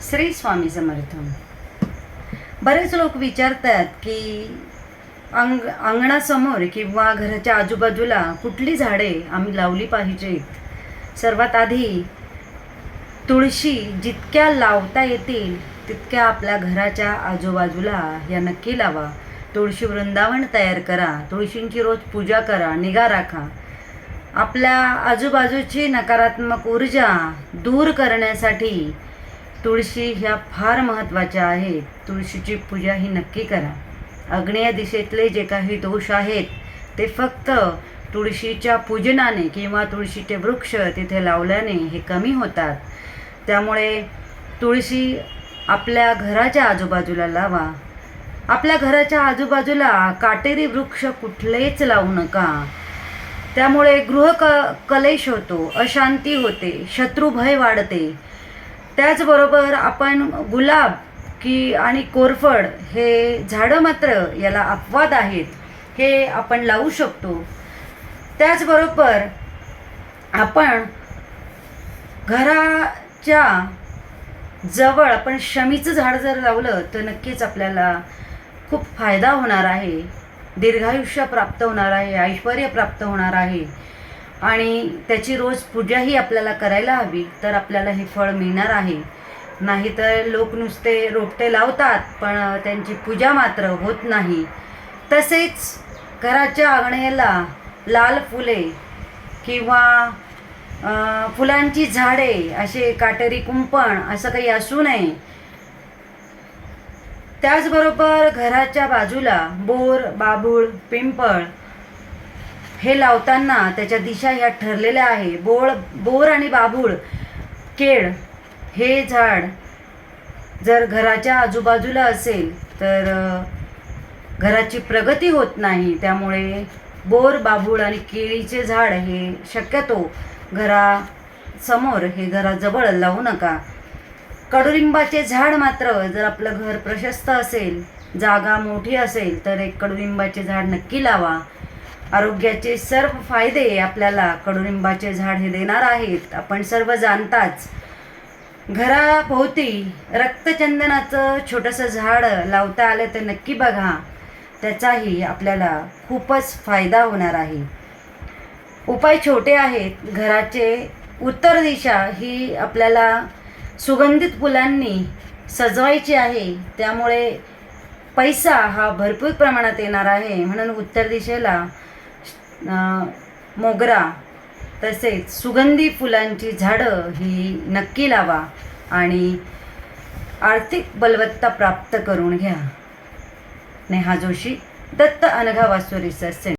श्री स्वामी समर्थ. बरेच लोक विचारतात की अंग अंगणासमोर किंवा घराच्या आजूबाजूला कुठली झाडे आम्ही लावली पाहिजेत? सर्वात आधी तुळशी जितक्या लावता येतील तितक्या आपल्या घराच्या आजूबाजूला या नक्की लावा. तुळशी वृंदावन तयार करा तुळशींची रोज पूजा करा निगा राखा. आपल्या आजूबाजूची नकारात्मक ऊर्जा दूर करण्यासाठी तुळशी ह्या फार महत्त्वाच्या आहेत. तुळशीची पूजा ही नक्की करा. आग्नेय दिशेतले जे काही दोष आहेत ते फक्त तुळशीच्या पूजनाने किंवा तुळशीचे वृक्ष तिथे लावल्याने हे कमी होतात. त्यामुळे तुळशी आपल्या घराच्या आजूबाजूला लावा. आपल्या घराच्या आजूबाजूला काटेरी वृक्ष कुठलेच लावू नका. त्यामुळे गृह क कलेश होतो अशांती होते शत्रुभय वाढते. त्याचबरोबर आपण गुलाब की आणि कोरफड हे झाडं मात्र याला अपवाद आहेत हे आपण लावू शकतो. त्याचबरोबर आपण घराच्या जवळ आपण शमीचं झाड जर लावलं तर नक्कीच आपल्याला खूप फायदा होणार आहे. दीर्घायुष्य प्राप्त होणार आहे ऐश्वर प्राप्त होणार आहे. आणि त्याची रोज पूजाही आपल्याला करायला हवी तर आपल्याला हे फळ मिळणार आहे. नाहीतर लोक नुसते रोपटे लावतात पण त्यांची पूजा मात्र होत नाही. तसेच घराच्या अंगणेला लाल फुले किंवा फुलांची झाडे असे काटेरी कुंपण असं काही असू नये. त्याचबरोबर घराच्या बाजूला बोर बाबूळ पिंपळ हे लावताना त्याच्या दिशा ह्या ठरलेल्या आहे. बोळ बोर आणि बाभूळ केळ हे झाड जर घराच्या आजूबाजूला असेल तर घराची प्रगती होत नाही. त्यामुळे बोर बाबूळ आणि केळीचे झाड हे शक्यतो घरासमोर हे घराजवळ लावू नका. कडुलिंबाचे झाड मात्र जर आपलं घर प्रशस्त असेल जागा मोठी असेल तर एक कडुलिंबाचे झाड नक्की लावा. आरोग्याचे सर्व फायदे आपल्याला कडुनिंबाचे झाड हे देणार आहेत. आपण सर्व जाणताच घराभोवती रक्तचंदनाचं छोटंसं झाड लावता आलं तर नक्की बघा. त्याचाही आपल्याला खूपच फायदा होणार आहे. उपाय छोटे आहेत. घराचे उत्तर दिशा ही आपल्याला सुगंधित फुलांनी सजवायची आहे. त्यामुळे पैसा हा भरपूर प्रमाणात येणार आहे. म्हणून उत्तर दिशेला मोगरा तसेच सुगंधी फुलांची झाडं ही नक्की लावा आणि आर्थिक बलवत्ता प्राप्त करून घ्या. नेहा जोशी दत्त अनघा वास्तू रिसर्च सेंटर